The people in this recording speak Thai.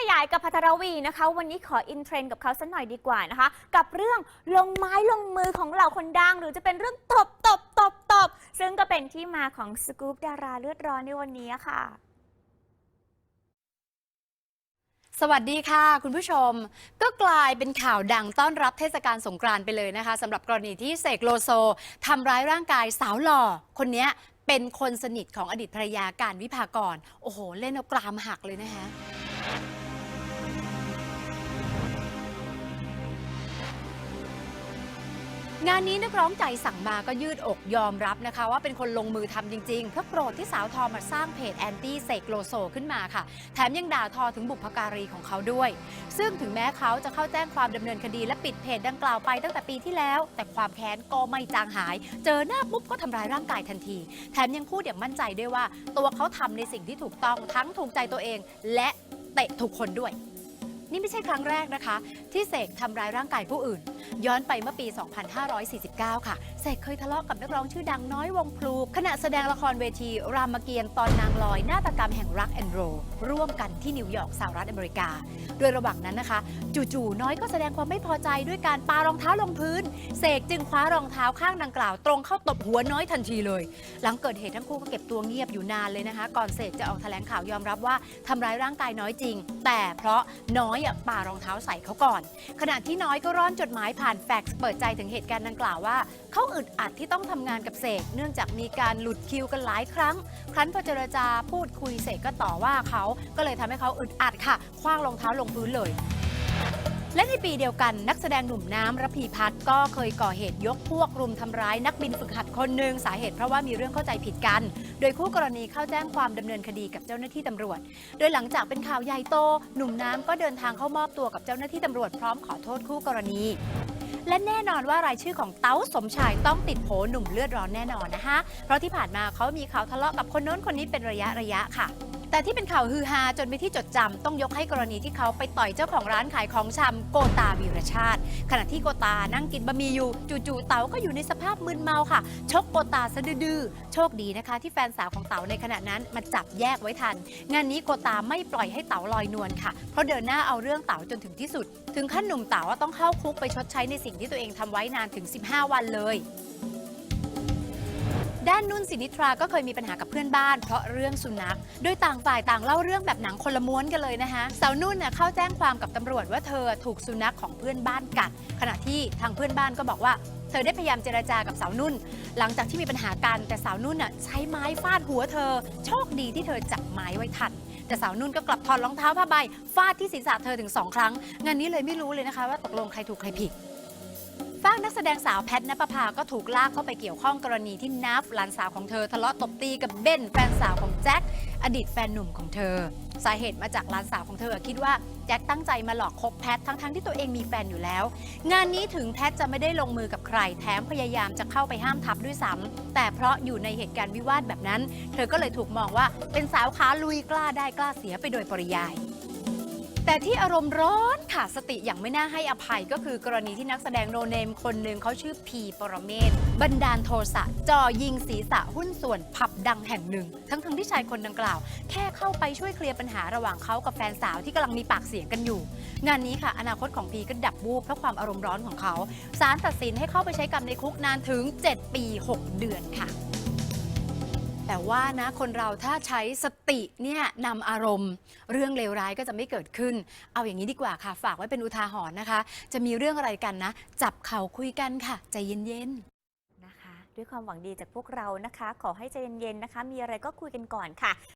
ขยายกับพัทรวีนะคะ วันนี้ขออินเทรนด์กับเขาสักหน่อยดีกว่านะคะ กับเรื่องลงไม้ลงมือของเหล่าคนดัง หรือจะเป็นเรื่องตบตบตบตบซึ่งก็เป็นที่มาของสกู๊ปดาราเลือดร้อนในวันนี้ค่ะ สวัสดีค่ะ คุณผู้ชม ก็กลายเป็นข่าวดังต้อนรับเทศกาลสงกรานต์ไปเลยนะคะสำหรับกรณีที่เสกโลโซทำร้ายร่างกายสาวหล่อคนเนี้ยเป็นคนสนิทของอดีตภรรยาการวิภากร โอ้โห เล่นเอากรามหักเลยนะคะ งานนี้นักร้องใจสั่งมาก็ยืดอกยอมรับนะคะ ว่าเป็นคนลงมือทำจริงๆ เพราะโกรธที่สาวทอมมาสร้างเพจแอนตี้เสกโลโซขึ้นมาค่ะ แถมยังด่าทอถึงบุพการีของเขาด้วย ซึ่งถึงแม้เขาจะเข้าแจ้งความดำเนินคดีและปิดเพจดังกล่าวไปตั้งแต่ปีที่แล้ว แต่ความแค้นก็ไม่จางหาย เจอหน้าปุ๊บก็ทำร้ายร่างกายทันที แถมยังพูดอย่างมั่นใจด้วยว่า ตัวเขาทำในสิ่งที่ถูกต้องทั้งถูกใจตัวเอง และเตะถูกคนด้วย นี่ไม่ใช่ครั้งแรกนะคะ ที่เสกทำร้ายร่างกายผู้อื่น ย้อนไปเมื่อปี 2549 ค่ะ เสกเคยทะเลาะกับนักร้องชื่อดังน้อยวงพลูขณะแสดงละครเวที รามเกียรติ์ตอนนางลอยนาฏกรรมแห่งรักแอนโรร่วมกันที่นิวยอร์กสหรัฐอเมริกา โดยระหว่างนั้นนะคะ จู่ๆน้อยก็แสดงความไม่พอใจด้วยการปารองเท้าลงพื้น เสกจึงคว้ารองเท้าข้างดังกล่าว ตรงเข้าตบหัวน้อยทันทีเลย หลังเกิดเหตุทั้งคู่ก็เก็บตัวเงียบอยู่นานเลยนะคะ ก่อนเสกจะออกแถลงข่าวยอมรับว่าทำร้ายร่างกายน้อยจริง แต่เพราะน้อยปารองเท้าใส่เขาก่อน ขณะที่น้อยก็ร่อนจดหมายผ่านแฟกซ์เปิดใจถึงเหตุการณ์ดังกล่าวว่า เขาอึดอัดที่ต้องทำงานกับเสกเนื่องจากมีการหลุดคิวกันหลายครั้ง ครั้นพอเจรจาพูดคุยเสกก็ต่อว่าเขาก็เลยทำให้เขาอึดอัดค่ะคว้างรองเท้าลงพื้นเลย และในปีเดียวกันนักแสดงหนุ่มน้ำระพีพัฒน์ก็เคยก่อเหตุยกพวกรุมทำร้ายนักบินฝึกหัดคนหนึ่งสาเหตุเพราะว่ามีเรื่องเข้าใจผิดกัน โดยคู่กรณีเข้าแจ้งความดำเนินคดีกับเจ้าหน้าที่ตำรวจ โดยหลังจากเป็นข่าวใหญ่โต หนุ่มน้ำก็เดินทางเข้ามอบตัวกับเจ้าหน้าที่ตำรวจพร้อมขอโทษคู่กรณี และแน่นอนว่ารายชื่อของเต้าสมชายต้องติดโผหนุ่มเลือดร้อนแน่นอนนะคะเพราะที่ผ่านมาเขามีข่าวทะเลาะกับคนโน้นคนนี้เป็นระยะระยะค่ะ แต่ที่เป็นข่าวฮือฮาจนเป็นที่จดจำต้องยกให้กรณีที่เขาไปต่อยเจ้าของร้านขายของชำโกตาวีรชาติ ขณะที่โกตานั่งกินบะหมี่อยู่จู่ๆเต๋าก็อยู่ในสภาพมึนเมาค่ะ ชกโกตาซะดื้อๆโชคดีนะคะ ที่แฟนสาวของเต๋าในขณะนั้นมาจับแยกไว้ทัน งานนี้โกตาไม่ปล่อยให้เต๋าลอยนวลค่ะ เพราะเดินหน้าเอาเรื่องเต๋าจนถึงที่สุด ถึงขั้นหนุ่มเต๋าว่าต้องเข้าคุกไปชดใช้ในสิ่งที่ตัวเองทำไว้นานถึง 15 วันเลย ด้านนุ่นสินิทราก็เคยมีปัญหากับเพื่อนบ้าน เพราะเรื่องสุนัข โดยต่างฝ่ายต่างเล่าเรื่องแบบหนังคนละม้วนกันเลยนะคะสาวนุ่นเน่ะเข้าแจ้งความกับตำรวจว่าเธอถูกสุนัขของเพื่อนบ้านกัด ขณะที่ทางเพื่อนบ้านก็บอกว่า เธอได้พยายามเจรจากับสาวนุ่น หลังจากที่มีปัญหากันแต่สาวนุ่นน่ะใช้ไม้ฟาดหัวเธอ โชคดีที่เธอจับไม้ไว้ทันแต่สาวนุ่นก็กลับถอดรองเท้าผ้าใบฟาดที่ศีรษะเธอถึงสองครั้งงานนี้เลยไม่รู้เลยนะคะว่าตกลงใครถูกใครผิด ฝ้ากนักแสดงสาวแพทณปภาก็ถูกลากเข้าไปเกี่ยวข้องกรณีที่นับหลานสาวของเธอทะเลาะตบตีกับเบนแฟนสาวของแจ็คอดีตแฟนหนุ่มของเธอ สาเหตุมาจากหลานสาวของเธอคิดว่าแจ็คตั้งใจมาหลอกคบแพททั้งๆที่ตัวเองมีแฟนอยู่แล้ว งานนี้ถึงแพทจะไม่ได้ลงมือกับใคร แถมพยายามจะเข้าไปห้ามทับด้วยซ้ำแต่เพราะอยู่ในเหตุการณ์วิวาทแบบนั้น เธอก็เลยถูกมองว่าเป็นสาวขาลุยกล้าได้กล้าเสียไปโดยปริยาย แต่ที่อารมณ์ร้อนขาดสติอย่างไม่น่าให้อภัยก็คือกรณีที่นักแสดงโนเนมคนหนึ่งเขาชื่อพีปรเมศบันดาลโทสะจ่อยิงศีรษะหุ้นส่วนผับดังแห่งหนึ่ง ทั้งๆที่ชายคนดังกล่าว แค่เข้าไปช่วยเคลียร์ปัญหาระหว่างเขากับแฟนสาวที่กำลังมีปากเสียงกันอยู่ งานนี้ค่ะ อนาคตของพีก็ดับวูบเพราะความอารมณ์ร้อนของเขาศาลตัดสินให้เข้าไปใช้กรรมในคุกนานถึง 7 ปี 6 เดือนค่ะ แต่ว่านะคนเราถ้าใช้สติเนี่ยนำอารมณ์ เรื่องเลวร้ายก็จะไม่เกิดขึ้น เอาอย่างนี้ดีกว่าค่ะ ฝากไว้เป็นอุทาหรณ์นะคะ จะมีเรื่องอะไรกันนะ จับเข่าคุยกันค่ะ ใจเย็นๆนะคะ ด้วยความหวังดีจากพวกเรานะคะ ขอให้ใจเย็นๆนะคะ มีอะไรก็คุยกันก่อนค่ะ